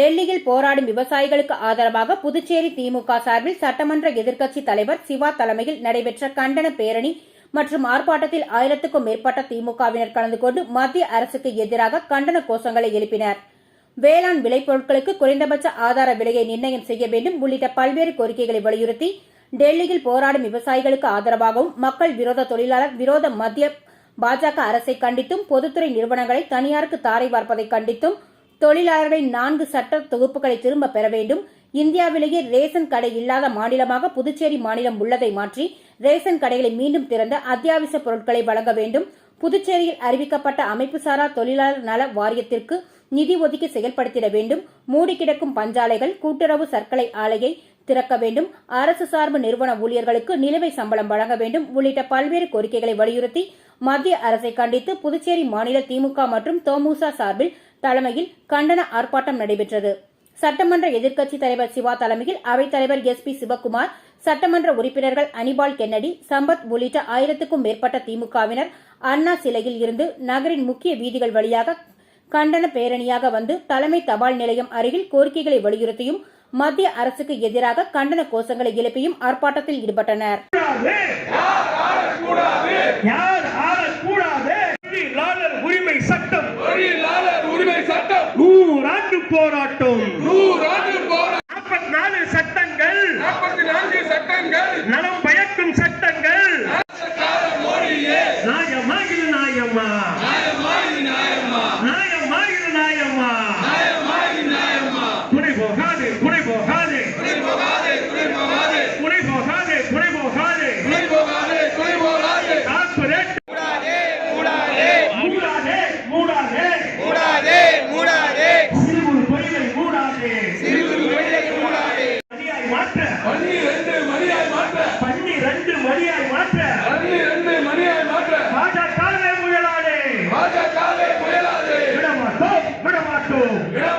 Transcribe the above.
டெல்லியில் போராடும் விவசாயிகளுக்கு ஆதரவாக புதுச்சேரி திமுக சார்பில் சட்டமன்ற எதிர்க்கட்சி தலைவர் சிவா தலைமையில் நடைபெற்ற கண்டன பேரணி மற்றும் ஆர்ப்பாட்டத்தில் ஆயிரத்துக்கும் மேற்பட்ட திமுகவினர் கலந்து கொண்டு மத்திய அரசுக்கு எதிராக கண்டன கோஷங்களை எழுப்பினர். வேளாண் விளைபொருட்களுக்கு குறைந்தபட்ச ஆதார விலையை நிர்ணயம் செய்ய வேண்டும் உள்ளிட்ட பல்வேறு கோரிக்கைகளை வலியுறுத்தி டெல்லியில் போராடும் விவசாயிகளுக்கு ஆதரவாகவும் மக்கள் விரோத தொழிலாளர் விரோத மத்திய பாஜக அரசை கண்டித்தும் பொதுத்துறை நிறுவனங்களை தனியாருக்கு தாரை வார்ப்பதை கண்டித்தும் தொழிலாளர்களின் நான்கு சட்ட தொகுப்புகளை திரும்ப பெற வேண்டும். இந்தியாவிலேயே ரேஷன் கடை இல்லாத மாநிலமாக புதுச்சேரி மாநிலம் உள்ளதை மாற்றி ரேஷன் கடைகளை மீண்டும் திறந்த அத்தியாவசிய பொருட்களை வழங்க வேண்டும். புதுச்சேரியில் அறிவிக்கப்பட்ட அமைப்புசாரா தொழிலாளர் நல வாரியத்திற்கு நிதி ஒதுக்கி செயல்படுத்திட வேண்டும். மூடி கிடக்கும் பஞ்சாலைகள் கூட்டுறவு சர்க்கரை ஆலையை திறக்க வேண்டும். அரசு சார்பு நிறுவன ஊழியர்களுக்கு நிலுவை சம்பளம் வழங்க வேண்டும். உள்ளிட்ட பல்வேறு கோரிக்கைகளை வலியுறுத்தி மத்திய அரசை கண்டித்து புதுச்சேரி மாநில திமுக மற்றும் தோமுசா சார்பில் தலைமையில் கண்டன ஆர்ப்பாட்டம் நடைபெற்றது. சட்டமன்ற எதிர்க்கட்சி தலைவர் சிவா தலைமையில் அவைத் தலைவர் எஸ் பி சிவக்குமார் சட்டமன்ற உறுப்பினர்கள் அனிபால் கென்னடி சம்பத் உள்ளிட்ட ஆயிரத்துக்கும் மேற்பட்ட திமுகவினர் அண்ணா சிலையில் இருந்து நகரின் முக்கிய வீதிகள் வழியாக கண்டன பேரணியாக வந்து தலைமை தபால் நிலையம் அருகில் கோரிக்கைகளை வலியுறுத்தியும் மத்திய அரசுக்கு எதிராக கண்டன கோஷங்களை எழுப்பியும் ஆர்ப்பாட்டத்தில் ஈடுபட்டனர். போராட்டம். நூறாண்டு போராட்டம். நாற்பத்தி நலம் பயக்கும் சட்டங்கள். நாயமாகிற நாயம்மா. நாயமாகிற நாயம்மா. துணை போகாது துணை மூடாதே. மூடாதே மூடாதே. சிறுகுறு தொழிலை மூடாதே. சிறுகுறு தொழிலை மூடாதே. மணியாய் மாற்ற. மணி ரெண்டு மணியாய் மாற்ற. பண்ணி ரெண்டு மணியாய் மாற்ற. பண்ணி ரெண்டு மணியாய் மாற்ற. ராஜா காலே முயலாதே. ராஜா காலே முயலாதே. விடமாட்டோம் விடமாட்டோம்.